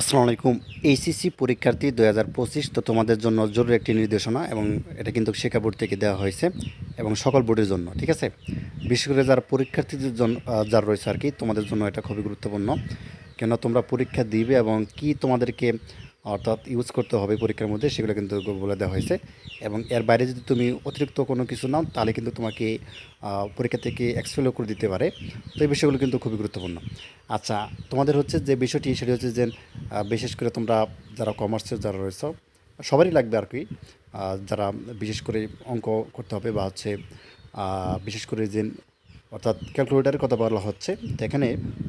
আসসালামু আলাইকুম। এইচএসসি পরীক্ষার্থী দু হাজার পঁচিশ তো তোমাদের জন্য জরুরি একটি নির্দেশনা এবং এটা কিন্তু শিক্ষা বোর্ড থেকে দেওয়া হয়েছে এবং সকল বোর্ডের জন্য, ঠিক আছে? বিশেষ করে যারা পরীক্ষার্থীদের জন্য যারা রয়েছে আর কি, তোমাদের জন্য এটা খুবই গুরুত্বপূর্ণ। কেন তোমরা পরীক্ষা দিবে এবং কি তোমাদেরকে অর্থাৎ ইউজ করতে হবে পরীক্ষার মধ্যে, সেগুলো কিন্তু বলে দেওয়া হয়েছে। এবং এর বাইরে যদি তুমি অতিরিক্ত কোনো কিছু নাও, তাহলে কিন্তু তোমাকে পরীক্ষা থেকে এক্সপেলও করে দিতে পারে। তো এই বিষয়গুলো কিন্তু খুবই গুরুত্বপূর্ণ। আচ্ছা তোমাদের হচ্ছে যে বিষয়টি, সেটি হচ্ছে যে বিশেষ করে তোমরা যারা কমার্সের যারা রয়েছে, সবারই লাগবে আর কি যারা বিশেষ করে অঙ্ক করতে হবে বা হচ্ছে বিশেষ করে যে অর্থাৎ ক্যালকুলেটারের কথা বলা হচ্ছে। এখানে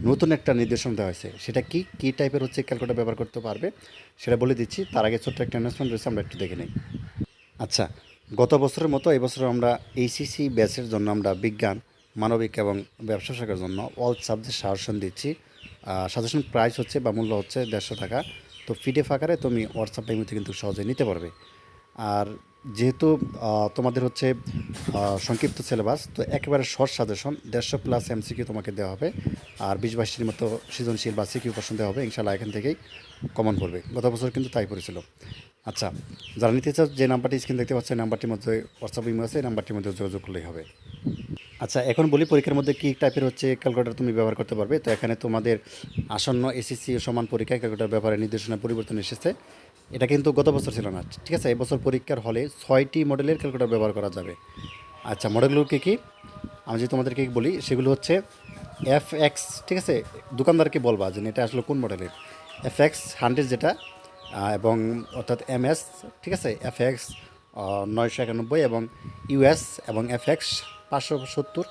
নতুন একটা নির্দেশনা দেওয়া হয়েছে। সেটা কি? কী টাইপের হচ্ছে ক্যালকুলেটার ব্যবহার করতে পারবে? সেটা বলে দিচ্ছি। তার আগে ছোট্ট একটা অ্যানাউন্সমেন্ট রয়েছে, আমরা একটু দেখে নিই। আচ্ছা গত বছরের মতো এবছর আমরা এইসিসি ব্যাচের জন্য আমরা বিজ্ঞান, মানবিক এবং ব্যবসা শাখার জন্য অল সাবজেক্ট সাজেশন দিচ্ছি। সাজেশন প্রাইস হচ্ছে বা মূল্য হচ্ছে দেড়শো টাকা। তো পিডিএফ আকারে তুমি হোয়াটসঅ্যাপ টাইমতে কিন্তু সহজে নিতে পারবে। আর যেহেতু তোমাদের হচ্ছে সংক্ষিপ্ত সিলেবাস তো একেবারে শর্ট সাজেশন দেড়শো প্লাস এমসিকিউ তোমাকে দেওয়া হবে। আর বিশ বাইশের মতো সৃজনশীল বা সিকিউ প্রশ্ন দেওয়া হবে ইনশাল্লাহ এখান থেকেই কমন পড়বে গত বছর কিন্তু তাই পড়েছিল আচ্ছা যারা নিতে চাও, যে নাম্বারটি স্ক্রিন দেখতে পাচ্ছে নাম্বারটির মধ্যে হোয়াটসঅ্যাপ ইমেল আছে, এই নাম্বারটির মধ্যে যোগাযোগ করলেই হবে। আচ্ছা এখন বলি পরীক্ষার মধ্যে কী টাইপের হচ্ছে ক্যালকুলেটার তুমি ব্যবহার করতে পারবে? তো এখানে তোমাদের আসন্ন এসএসসি সমান পরীক্ষায় ক্যালকুলেটর ব্যাপারে নির্দেশনা পরিবর্তন এসেছে। এটা কিন্তু গত বছর ছিল না, ঠিক আছে? এবছর পরীক্ষার হলে ছয়টি মডেলের ক্যালকুলেটর ব্যবহার করা যাবে। আচ্ছা মডেলগুলো কী কী? আমি যদি তোমাদেরকে বলি, সেগুলো হচ্ছে এফ এক্স ঠিক আছে? দোকানদারকে বলবা যে এটা আসলে কোন মডেলের এফ এক্স হান্ড্রেড যেটা এবং অর্থাৎ এম এস ঠিক আছে? এফ এক্স নয়শো একানব্বই এবং ইউএস এবং এফ এক্স পাঁচশো সত্তর,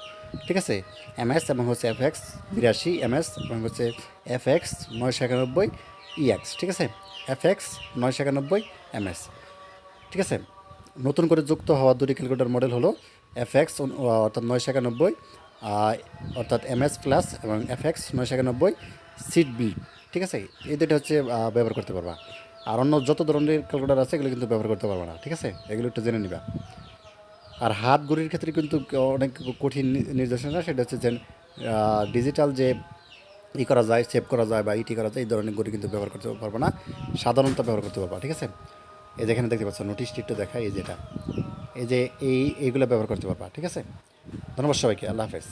ঠিক আছে? এম এস এবং হচ্ছে এফ এক্স, বিরাশি এম এস এবং হচ্ছে এফ এক্স নয়শো একানব্বই ইএক্স ঠিক আছে? এফ এক্স নয়শো একানব্বই এম এস, ঠিক আছে? নতুন করে যুক্ত হওয়া দুটি ক্যালকুলেটর মডেল হলো এফ এক্স অর্থাৎ নয়শো একানব্বই অর্থাৎ এম এস প্লাস এবং এফ এক্স নয়শো একানব্বই সিট বি, ঠিক আছে? এই দুটো হচ্ছে ব্যবহার করতে পারবা। আর অন্য যত ধরনের ক্যালকুলেটার আছে, এগুলো কিন্তু ব্যবহার করতে পারবা না, ঠিক আছে? এগুলো একটু জেনে নিবা। আর হাত ঘড়ির ক্ষেত্রে কিন্তু অনেক কঠিন নির্দেশনা, সেটা হচ্ছে যে ডিজিটাল যে ই করা যায় সেভ করা যায় বা ইটি করা যায়, এই ধরনের ঘড়ি কিন্তু ব্যবহার করতে পারব না। সাধারণত ব্যবহার করতে পারব, ঠিক আছে? এই যেখানে দেখতে পাচ্ছ নোটিশ টিটটা দেখা এই যেটা এই যে এই, এইগুলো ব্যবহার করতে পারবা, ঠিক আছে? ধন্যবাদ সবাইকে, আল্লাহ হাফেজ।